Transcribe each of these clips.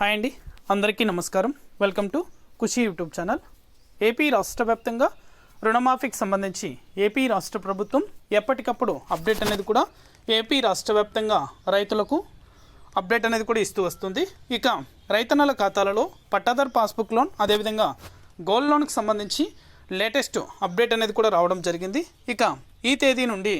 Hi అండి. అందరికీ నమస్కారం. Welcome to Khushi YouTube channel. AP రాష్ట్ర వ్యాప్తంగా రుణమాఫీకి సంబంధించి ఏపీ రాష్ట్ర ప్రభుత్వం ఎప్పటికప్పుడు అప్డేట్ అనేది కూడా ఏపీ రాష్ట్ర వ్యాప్తంగా రైతులకు అప్డేట్ అనేది కూడా ఇస్తూ వస్తుంది. ఇక రైతన్నల ఖాతాలలో పట్టాదార్ పాస్బుక్ లోన్ అదేవిధంగా గోల్డ్ లోన్కి సంబంధించి లేటెస్ట్ అప్డేట్ అనేది కూడా రావడం జరిగింది. ఇక ఈ తేదీ నుండి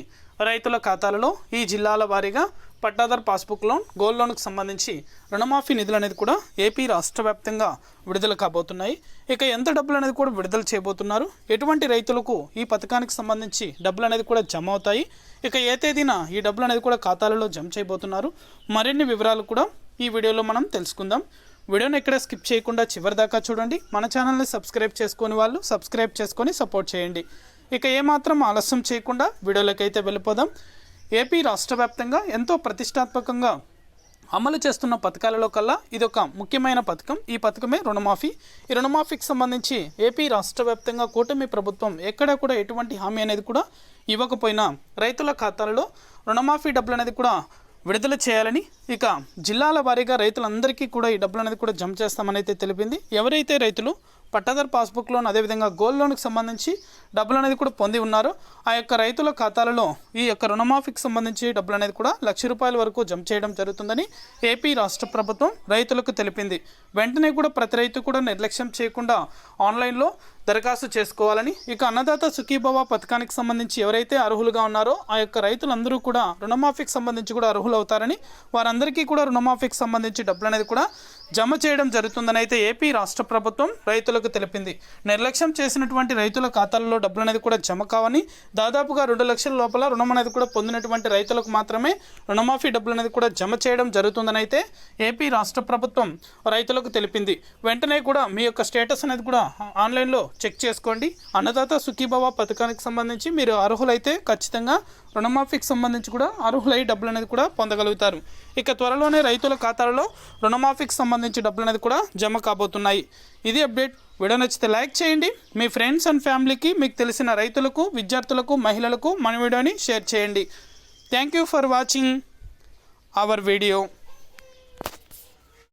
రైతుల ఖాతాలలో ఈ జిల్లాల వారీగా పట్టాదార్ పాస్బుక్ లోన్ గోల్డ్ లోన్కి సంబంధించి రుణమాఫీ నిధులు అనేది కూడా ఏపీ రాష్ట్ర వ్యాప్తంగా విడుదల కాబోతున్నాయి. ఇక ఎంత డబ్బులు అనేది కూడా విడుదల చేయబోతున్నారు. ఎటువంటి రైతులకు ఈ పథకానికి సంబంధించి డబ్బులు అనేది కూడా జమ అవుతాయి. ఇక ఏ తేదీన ఈ డబ్బులు అనేది కూడా ఖాతాలలో జమ చేయబోతున్నారు. మరిన్ని వివరాలు కూడా ఈ వీడియోలో మనం తెలుసుకుందాం. వీడియోని ఎక్కడ స్కిప్ చేయకుండా చివరి దాకా చూడండి. మన ఛానల్ని సబ్స్క్రైబ్ చేసుకుని వాళ్ళు సబ్స్క్రైబ్ చేసుకొని సపోర్ట్ చేయండి. ఇక ఏమాత్రం ఆలస్యం చేయకుండా వీడియోలోకి అయితే వెళ్ళిపోదాం. ఏపీ రాష్ట్ర వ్యాప్తంగా ఎంతో ప్రతిష్టాత్మకంగా అమలు చేస్తున్న పథకాలలో కల్లా ఇది ఒక ముఖ్యమైన పథకం. ఈ పథకమే రుణమాఫీ. ఈ రుణమాఫీకి సంబంధించి ఏపీ రాష్ట్ర వ్యాప్తంగా కూటమి ప్రభుత్వం ఎక్కడా కూడా ఎటువంటి హామీ అనేది కూడా ఇవ్వకపోయినా రైతుల ఖాతాలలో రుణమాఫీ డబ్బులు అనేది కూడా విడుదల చేయాలని ఇక జిల్లాల వారీగా రైతులందరికీ కూడా ఈ డబ్బులు అనేది కూడా జమ చేస్తామని అయితే తెలిపింది. ఎవరైతే రైతులు పట్టాదారు పాస్బుక్ లోన్ అదేవిధంగా గోల్డ్ లోన్కి సంబంధించి డబ్బులు అనేది కూడా పొంది ఉన్నారు. ఆ యొక్క రైతుల ఖాతాలలో ఈ యొక్క రుణమాఫీకి సంబంధించి డబ్బులు అనేది కూడా లక్ష రూపాయల వరకు జమ చేయడం జరుగుతుందని ఏపీ రాష్ట్ర ప్రభుత్వం రైతులకు తెలిపింది. వెంటనే కూడా ప్రతి రైతు కూడా నిర్లక్ష్యం చేయకుండా ఆన్లైన్లో దరఖాస్తు చేసుకోవాలని ఇక అన్నదాత సుఖీభవ పథకానికి సంబంధించి ఎవరైతే అర్హులుగా ఉన్నారో ఆ యొక్క రైతులందరూ కూడా రుణమాఫీకి సంబంధించి కూడా అర్హులు అవుతారని వారందరికీ కూడా రుణమాఫీకి సంబంధించి డబ్బులు అనేది కూడా జమ చేయడం జరుగుతుందని అయితే ఏపీ రాష్ట్ర ప్రభుత్వం రైతులకు తెలిపింది. నిర్లక్ష్యం చేసినటువంటి రైతుల ఖాతాల్లో డబ్బులు అనేది కూడా జమ కావని దాదాపుగా రెండు లక్షల లోపల రుణం అనేది కూడా పొందినటువంటి రైతులకు మాత్రమే రుణమాఫీ డబ్బులు అనేది కూడా జమ చేయడం జరుగుతుందని అయితే ఏపీ రాష్ట్ర ప్రభుత్వం రైతులకు తెలిపింది. వెంటనే కూడా మీ యొక్క స్టేటస్ అనేది కూడా ఆన్లైన్లో చెక్ చేసుకోండి. అన్నదాత సుఖీభవ పథకానికి సంబంధించి మీరు అర్హులైతే ఖచ్చితంగా రుణమాఫీకి సంబంధించి కూడా అర్హులై డబ్బులు అనేది కూడా పొందగలుగుతారు. ఇక త్వరలోనే రైతుల ఖాతాలలో రుణమాఫీకి సంబంధించి డబ్బులు అనేది కూడా జమ కాబోతున్నాయి. ఇది అప్డేట్. వీడియో నచ్చితే లైక్ చేయండి. మీ ఫ్రెండ్స్ అండ్ ఫ్యామిలీకి మీకు తెలిసిన రైతులకు విద్యార్థులకు మహిళలకు మన వీడియోని షేర్ చేయండి. Thank you for watching our video.